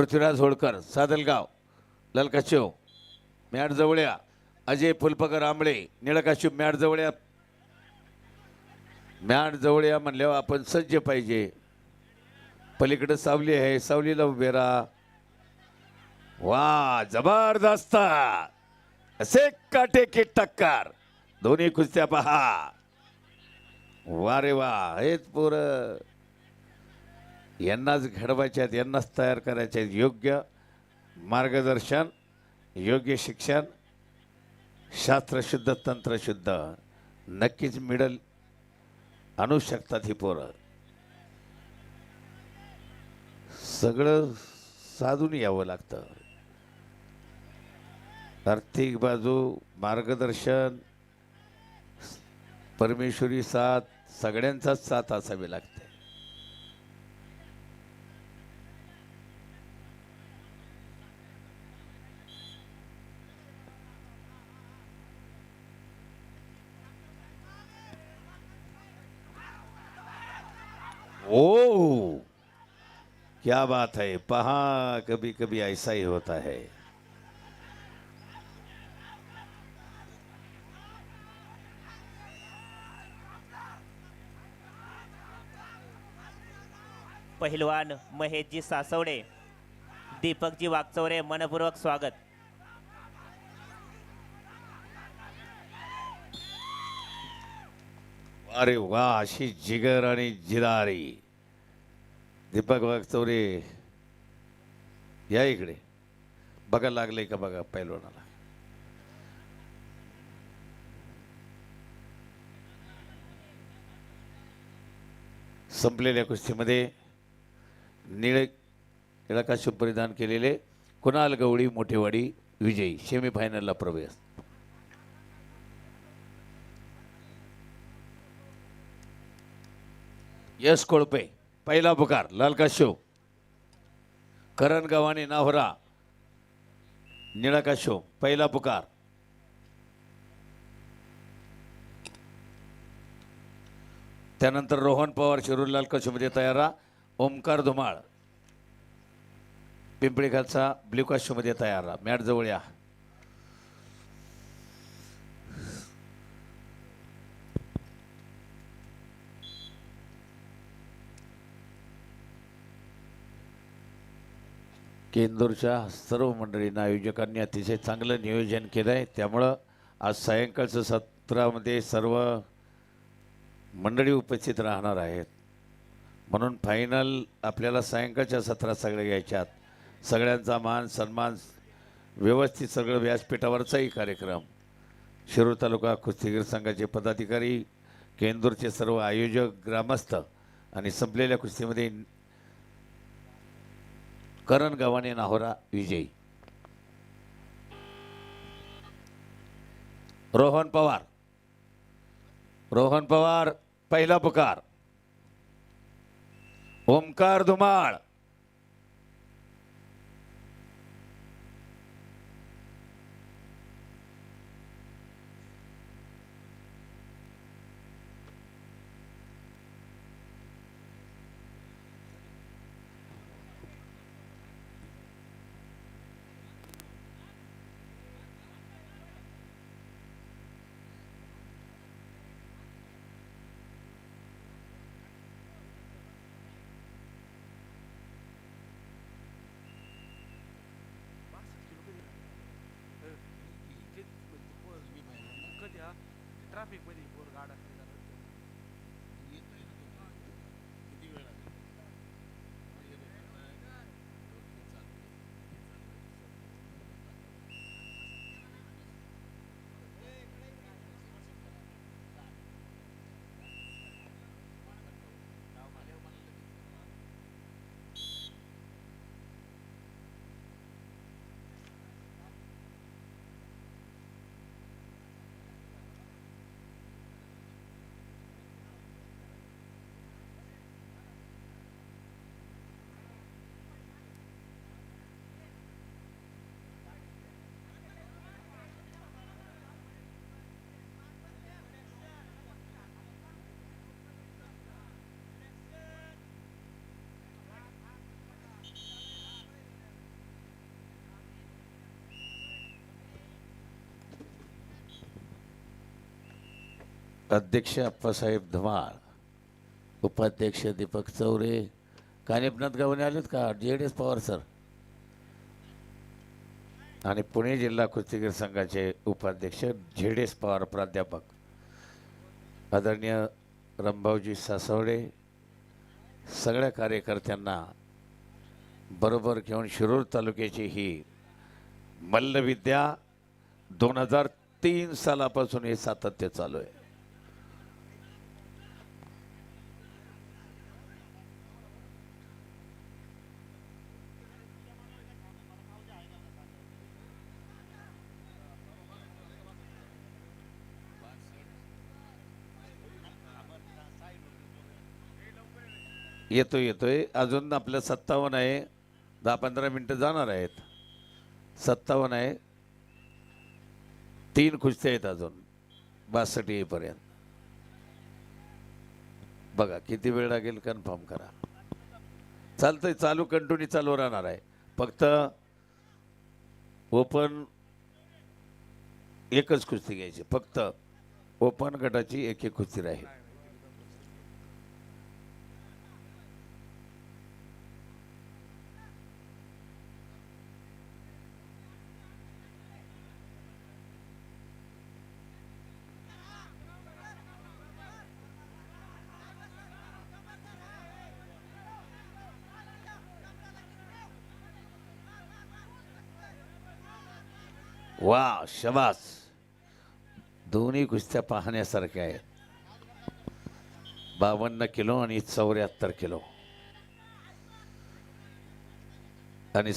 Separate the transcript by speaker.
Speaker 1: पृथ्वीराज होळकर सादलगाव ललकाशिव मॅट जवळ्या अजय फुलपकर आंबळे निळकाशिव मॅट जवळ्या. मॅट जवळ्या म्हणल्यावर आपण सज्ज पाहिजे. पलीकडे सावली आहे सावलीला उभे राहा. वा जबरदस्त. असे काटे की टक्कर. दोन्ही कुस्त्या पहा. वा रे वा हेच पोर. यांनाच घडवायचे आहेत यांनाच तयार करायचे आहेत. योग्य मार्गदर्शन योग्य शिक्षण शास्त्रशुद्ध तंत्रशुद्ध. नक्कीच मिळेल. आणू शकतात ही पोरं. सगळं साधून यावं लागतं. आर्थिक बाजू मार्गदर्शन परमेश्वरी साथ सगळ्यांचाच साथ असावी लागते. ओ क्या बात है पहा कभी कभी ऐसा ही होता है।
Speaker 2: पहिलवान महेशजी सासवडे दीपकजी वागचौरे मनपूर्वक स्वागत।
Speaker 1: अरे वा अशी जिगर आणि जिदारी दीपक वागचौरे या इकडे. बघा लागले का बघा पैलवानाला. संपलेल्या कुस्तीमध्ये निळे निळकाशुभ परिधान केलेले कुणाल गवळी मोठेवाडी विजयी. सेमीफायनलला प्रवेश. यश कोळपे. पहिला पुकार लाल काशो करण गव्हाणे नावरा. निळा काशो पहिला पुकार. त्यानंतर रोहन पवार शिरूर लाल तयारा तयार ओमकार धुमाळ. पिंपळी घालचा ब्ल्यू काशोमध्ये तयार मॅट जवळ या. केंदूरच्या सर्व मंडळींना आयोजकांनी अतिशय चांगलं नियोजन केलं आहे त्यामुळं आज सायंकाळचं सत्रामध्ये सर्व मंडळी उपस्थित राहणार आहेत. म्हणून फायनल आपल्याला सायंकाळच्या सत्रात सगळे घ्यायच्यात सगळ्यांचा मान सन्मान व्यवस्थित सगळं व्यासपीठावरचाही कार्यक्रम. शिरूर तालुका कुस्तीगीर संघाचे पदाधिकारी केंदूरचे सर्व आयोजक ग्रामस्थ आणि संपलेल्या कुस्तीमध्ये करण गव्हाणे नाहोरा विजयी. रोहन पवार. रोहन पवार पहिला पुकार. Omkar Dhumal.
Speaker 3: traffic very poor
Speaker 1: अध्यक्ष अप्पासाहेब धमाळ उपाध्यक्ष दीपक चौरे कानिपनाथ गावने आलेत का? जे डी एस पवार सर. आणि पुणे जिल्हा कुस्तीगीर संघाचे उपाध्यक्ष झेड एस पवार प्राध्यापक. आदरणीय रंभावजी सासवडे सगळ्या कार्यकर्त्यांना बरोबर घेऊन शिरूर तालुक्याची ही मल्लविद्या दोन हजार तीन सालापासून हे सातत्य चालू आहे. येतोय येतोय. अजून आपलं सत्तावन्न आहे. दहा पंधरा मिनटं जाणार आहेत. सत्तावन्न आहे. तीन कुस्त्या आहेत अजून. बासष्ट येईपर्यंत. बघा किती वेळ लागेल कन्फर्म करा. चालतंय चालू कंटिन्यू चालू राहणार आहे. फक्त ओपन एकच कुस्ती घ्यायची. फक्त ओपन गटाची एक एक कुस्ती राहील. वा शबास. दोन्ही कुस्त्या पाहण्यासारख्या आहेत. बावन्न किलो आणि चौऱ्याहत्तर किलो. आणि